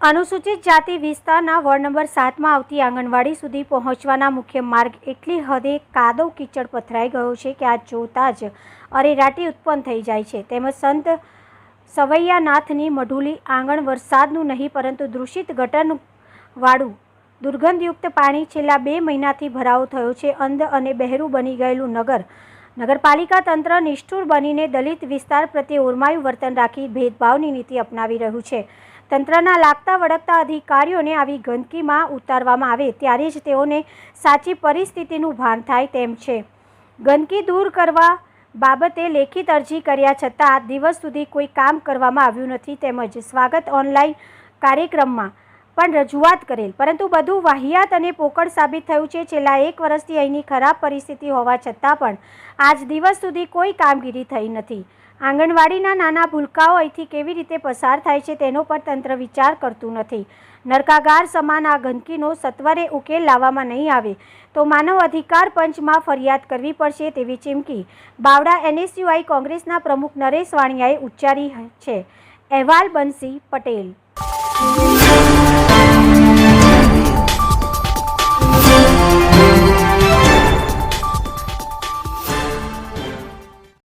અનુસૂચિત જાતિ વિસ્તારના વોર્ડ નંબર સાતમાં આવતી આંગણવાડી સુધી પહોંચવાના મુખ્ય માર્ગ એટલી હદે કાદવ કીચડ પથરાઈ ગયો છે કે આ જોતાં જ અરેરાટી ઉત્પન્ન થઈ જાય છે. તેમજ સંત સવૈયાનાથની મઢુલી આંગણ વરસાદનું નહીં, પરંતુ દૂષિત ગટરનું દુર્ગંધયુક્ત પાણી છેલ્લા બે મહિનાથી ભરાવો થયો છે. અંધ અને બહેરું બની ગયેલું નગર, નગરપાલિકા તંત્ર નિષ્ઠુર બનીને દલિત વિસ્તાર પ્રત્યે ઓરમાયું વર્તન રાખી ભેદભાવની નીતિ અપનાવી રહ્યું છે. તંત્રના લાગતા વળગતા અધિકારીઓને આવી ગંદકીમાં ઉતારવામાં આવે ત્યારે જ તેઓને સાચી પરિસ્થિતિનું ભાન થાય તેમ છે. ગંદકી દૂર કરવા બાબતે લેખિત અરજી કર્યા છતાં દિવસ સુધી કોઈ કામ કરવામાં આવ્યું નથી તેમજ સ્વાગત ઓનલાઈન કાર્યક્રમમાં પણ રજૂઆત કરેલ. પરંતુ બધું વાહિયાત અને પોકળ સાબિત થયું છે. છેલ્લા એક વર્ષથી અહીંની ખરાબ પરિસ્થિતિ હોવા છતાં પણ આજ દિવસ સુધી કોઈ કામગીરી થઈ નથી. આંગણવાડીના નાના ભૂલકાઓ અહીંથી કેવી રીતે પસાર થાય છે તેનો પણ તંત્ર વિચાર કરતું નથી. નરકાગાર સમાન આ ગંદકીનો સત્વરે ઉકેલ લાવવામાં નહીં આવે. તો માનવ અધિકાર પંચમાં ફરિયાદ કરવી પડશે તેવી ચીમકી બાવડા એનએસયુઆઈ કોંગ્રેસના પ્રમુખ નરેશ વાણિયાએ ઉચ્ચારી છે. અહેવાલ બંસી પટેલ.